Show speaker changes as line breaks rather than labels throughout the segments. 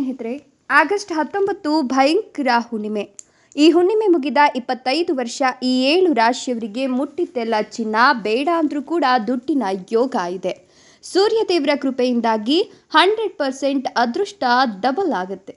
ಸ್ನೇಹಿತರೆ, ಆಗಸ್ಟ್ ಹತ್ತೊಂಬತ್ತು ಭಯಂಕರ ಹುಣ್ಣಿಮೆ. ಈ ಹುಣ್ಣಿಮೆ ಮುಗಿದ ಇಪ್ಪತ್ತೈದು ವರ್ಷ ಈ ಏಳು ರಾಶಿಯವರಿಗೆ ಮುಟ್ಟಿದ್ದೆಲ್ಲ ಚಿನ್ನ, ಬೇಡ ಅಂದರೂ ಕೂಡ ದುಡ್ಡಿನ ಯೋಗ ಇದೆ. ಸೂರ್ಯದೇವರ ಕೃಪೆಯಿಂದಾಗಿ ಹಂಡ್ರೆಡ್ ಪರ್ಸೆಂಟ್ ಅದೃಷ್ಟ ಡಬಲ್ ಆಗುತ್ತೆ.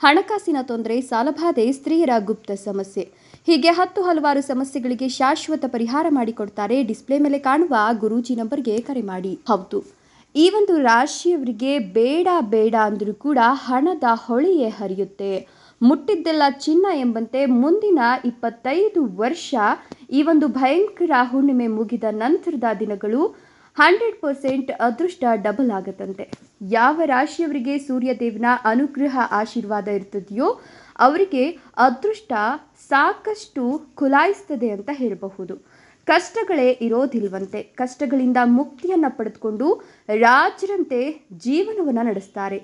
ಹಣಕಾಸಿನ ತೊಂದರೆ ಸಾಲಬಾಧೆ ಸ್ತ್ರೀಯರ ಗುಪ್ತ ಸಮಸ್ಯೆ. ಹೀಗೆ ಹತ್ತು ಹಲವಾರು ಸಮಸ್ಯೆಗಳಿಗೆ ಶಾಶ್ವತ ಪರಿಹಾರ ಮಾಡಿಕೊಡ್ತಾರೆ. ಡಿಸ್ಪ್ಲೇ ಮೇಲೆ ಕಾಣುವ ಗುರೂಜಿ ನಂಬರ್ಗೆ ಕರೆ ಮಾಡಿ. ಹೌದು. ಈ ಒಂದು ರಾಶಿಯವರಿಗೆ ಬೇಡ ಬೇಡ ಅಂದರೂ ಕೂಡ ಹಣದ ಹೊಳೆಯೇ ಹರಿಯುತ್ತೆ. ಮುಟ್ಟಿದ್ದೆಲ್ಲ ಚಿನ್ನ ಎಂಬಂತೆ ಮುಂದಿನ ಇಪ್ಪತ್ತೈದು ವರ್ಷ ಈ ಒಂದು ಭಯಂಕರ ಹುಣ್ಣಿಮೆ ಮುಗಿದ ನಂತರದ ದಿನಗಳು ಹಂಡ್ರೆಡ್ ಪರ್ಸೆಂಟ್ ಅದೃಷ್ಟ ಡಬಲ್ ಆಗುತ್ತಂತೆ. ಯಾವ ರಾಶಿಯವರಿಗೆ ಸೂರ್ಯದೇವನ ಅನುಗ್ರಹ ಆಶೀರ್ವಾದ ಇರ್ತದೆಯೋ ಅವರಿಗೆ ಅದೃಷ್ಟ ಸಾಕಷ್ಟು ಖುಲಾಯಿಸ್ತದೆ ಅಂತ ಹೇಳಬಹುದು. ಕಷ್ಟಗಳೇ ಇರೋದಿಲ್ವಂತೆ. ಕಷ್ಟಗಳಿಂದ ಮುಕ್ತಿಯನ್ನು ಪಡೆದುಕೊಂಡು ರಾಜರಂತೆ ಜೀವನವನ್ನು ನಡೆಸ್ತಾರೆ.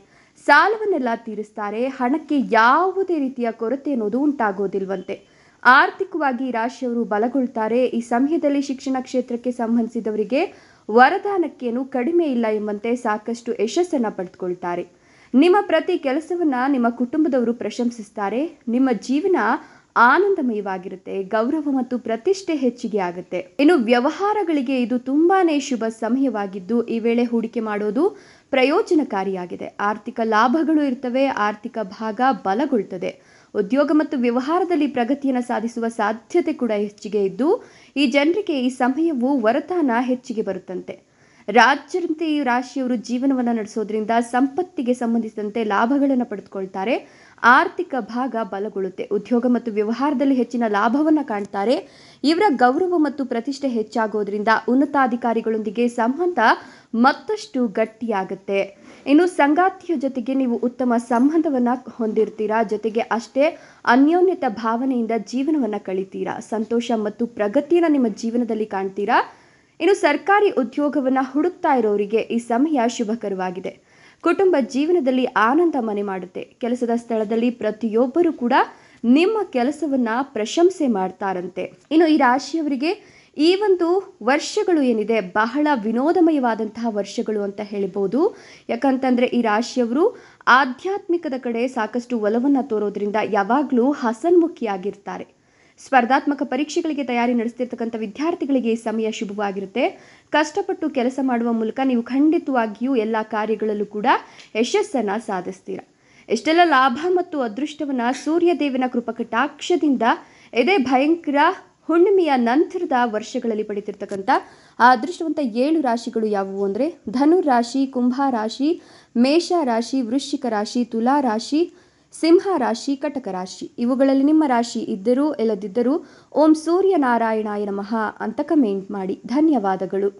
ಸಾಲವನ್ನೆಲ್ಲ ತೀರಿಸ್ತಾರೆ. ಹಣಕ್ಕೆ ಯಾವುದೇ ರೀತಿಯ ಕೊರತೆ ಅನ್ನೋದು ಉಂಟಾಗೋದಿಲ್ವಂತೆ. ಆರ್ಥಿಕವಾಗಿ ರಾಶಿಯವರು ಬಲಗೊಳ್ತಾರೆ. ಈ ಸಮಯದಲ್ಲಿ ಶಿಕ್ಷಣ ಕ್ಷೇತ್ರಕ್ಕೆ ಸಂಬಂಧಿಸಿದವರಿಗೆ ವರದಾನಕ್ಕೇನು ಕಡಿಮೆ ಇಲ್ಲ ಎಂಬಂತೆ ಸಾಕಷ್ಟು ಯಶಸ್ಸನ್ನು ಪಡೆದುಕೊಳ್ತಾರೆ. ನಿಮ್ಮ ಪ್ರತಿ ಕೆಲಸವನ್ನ ನಿಮ್ಮ ಕುಟುಂಬದವರು ಪ್ರಶಂಸಿಸ್ತಾರೆ. ನಿಮ್ಮ ಜೀವನ ಆನಂದಮಯವಾಗಿರುತ್ತೆ, ಗೌರವ ಮತ್ತು ಪ್ರತಿಷ್ಠೆ ಹೆಚ್ಚಿಗೆ ಆಗುತ್ತೆ. ಇನ್ನು ವ್ಯವಹಾರಗಳಿಗೆ ಇದು ತುಂಬಾನೇ ಶುಭ ಸಮಯವಾಗಿದ್ದು, ಈ ವೇಳೆ ಹೂಡಿಕೆ ಮಾಡೋದು ಪ್ರಯೋಜನಕಾರಿಯಾಗಿದೆ. ಆರ್ಥಿಕ ಲಾಭಗಳು ಇರ್ತವೆ, ಆರ್ಥಿಕ ಭಾಗ ಬಲಗೊಳ್ತದೆ. ಉದ್ಯೋಗ ಮತ್ತು ವ್ಯವಹಾರದಲ್ಲಿ ಪ್ರಗತಿಯನ್ನು ಸಾಧಿಸುವ ಸಾಧ್ಯತೆ ಕೂಡ ಹೆಚ್ಚಿಗೆ ಇದ್ದು, ಈ ಜನರಿಗೆ ಈ ಸಮಯವು ವರತಾನ ಹೆಚ್ಚಿಗೆ ಬರುತ್ತಂತೆ. ರಾಜ್ಯರಂತೆ ಈ ರಾಶಿಯವರು ಜೀವನವನ್ನು ನಡೆಸೋದ್ರಿಂದ ಸಂಪತ್ತಿಗೆ ಸಂಬಂಧಿಸಿದಂತೆ ಲಾಭಗಳನ್ನು ಪಡೆದುಕೊಳ್ತಾರೆ. ಆರ್ಥಿಕ ಭಾಗ ಬಲಗೊಳ್ಳುತ್ತೆ. ಉದ್ಯೋಗ ಮತ್ತು ವ್ಯವಹಾರದಲ್ಲಿ ಹೆಚ್ಚಿನ ಲಾಭವನ್ನು ಕಾಣ್ತಾರೆ. ಇವರ ಗೌರವ ಮತ್ತು ಪ್ರತಿಷ್ಠೆ ಹೆಚ್ಚಾಗೋದ್ರಿಂದ ಉನ್ನತಾಧಿಕಾರಿಗಳೊಂದಿಗೆ ಸಂಬಂಧ ಮತ್ತಷ್ಟು ಗಟ್ಟಿಯಾಗುತ್ತೆ. ಇನ್ನು ಸಂಗಾತಿಯ ಜೊತೆಗೆ ನೀವು ಉತ್ತಮ ಸಂಬಂಧವನ್ನು ಹೊಂದಿರ್ತೀರಾ? ಜೊತೆಗೆ ಅಷ್ಟೇ ಅನ್ಯೋನ್ಯತ ಭಾವನೆಯಿಂದ ಜೀವನವನ್ನು ಕಳಿತೀರಾ? ಸಂತೋಷ ಮತ್ತು ಪ್ರಗತಿಯನ್ನು ನಿಮ್ಮ ಜೀವನದಲ್ಲಿ ಕಾಣ್ತೀರಾ? ಇನ್ನು ಸರ್ಕಾರಿ ಉದ್ಯೋಗವನ್ನು ಹುಡುಕ್ತಾ ಇರೋರಿಗೆ ಈ ಸಮಯ ಶುಭಕರವಾಗಿದೆ. ಕುಟುಂಬ ಜೀವನದಲ್ಲಿ ಆನಂದ ಮನೆ ಮಾಡುತ್ತೆ. ಕೆಲಸದ ಸ್ಥಳದಲ್ಲಿ ಪ್ರತಿಯೊಬ್ಬರು ಕೂಡ ನಿಮ್ಮ ಕೆಲಸವನ್ನ ಪ್ರಶಂಸೆ ಮಾಡ್ತಾರಂತೆ. ಇನ್ನು ಈ ರಾಶಿಯವರಿಗೆ ಈ ಒಂದು ವರ್ಷಗಳು ಏನಿದೆ, ಬಹಳ ವಿನೋದಮಯವಾದಂತಹ ವರ್ಷಗಳು ಅಂತ ಹೇಳ್ಬೋದು. ಯಾಕಂತಂದ್ರೆ ಈ ರಾಶಿಯವರು ಆಧ್ಯಾತ್ಮಿಕದ ಕಡೆ ಸಾಕಷ್ಟು ಒಲವನ್ನು ತೋರೋದ್ರಿಂದ ಯಾವಾಗಲೂ ಹಸನ್ಮುಖಿಯಾಗಿರ್ತಾರೆ. ಸ್ಪರ್ಧಾತ್ಮಕ ಪರೀಕ್ಷೆಗಳಿಗೆ ತಯಾರಿ ನಡೆಸ್ತಿರ್ತಕ್ಕಂಥ ವಿದ್ಯಾರ್ಥಿಗಳಿಗೆ ಸಮಯ ಶುಭವಾಗಿರುತ್ತೆ. ಕಷ್ಟಪಟ್ಟು ಕೆಲಸ ಮಾಡುವ ಮೂಲಕ ನೀವು ಖಂಡಿತವಾಗಿಯೂ ಎಲ್ಲ ಕಾರ್ಯಗಳಲ್ಲೂ ಕೂಡ ಯಶಸ್ಸನ್ನು ಸಾಧಿಸ್ತೀರ. ಎಷ್ಟೆಲ್ಲ ಲಾಭ ಮತ್ತು ಅದೃಷ್ಟವನ್ನು ಸೂರ್ಯದೇವನ ಕೃಪಕಟಾಕ್ಷದಿಂದ ಎದೆ ಭಯಂಕರ ಹುಣ್ಣಿಮೆಯ ನಂತರದ ವರ್ಷಗಳಲ್ಲಿ ಪಡಿತಿರ್ತಕ್ಕಂಥ ಆ ಅದೃಷ್ಟವಂತ ಏಳು ರಾಶಿಗಳು ಯಾವುವು ಅಂದರೆ ಧನು ರಾಶಿ, ಕುಂಭ ರಾಶಿ, ಮೇಷ ರಾಶಿ, ವೃಶ್ಚಿಕ ರಾಶಿ, ತುಲಾ ರಾಶಿ ಸಿಂಹ ರಾಶಿ, ಕಟಕ ರಾಶಿ. ಇವುಗಳಲ್ಲಿ ನಿಮ್ಮ ರಾಶಿ ಇದ್ದರೂ ಇಲ್ಲದಿದ್ದರೂ ಓಂ ಸೂರ್ಯ ನಾರಾಯಣಾಯ ನಮಃ ಅಂತ ಕಮೆಂಟ್ ಮಾಡಿ. ಧನ್ಯವಾದಗಳು.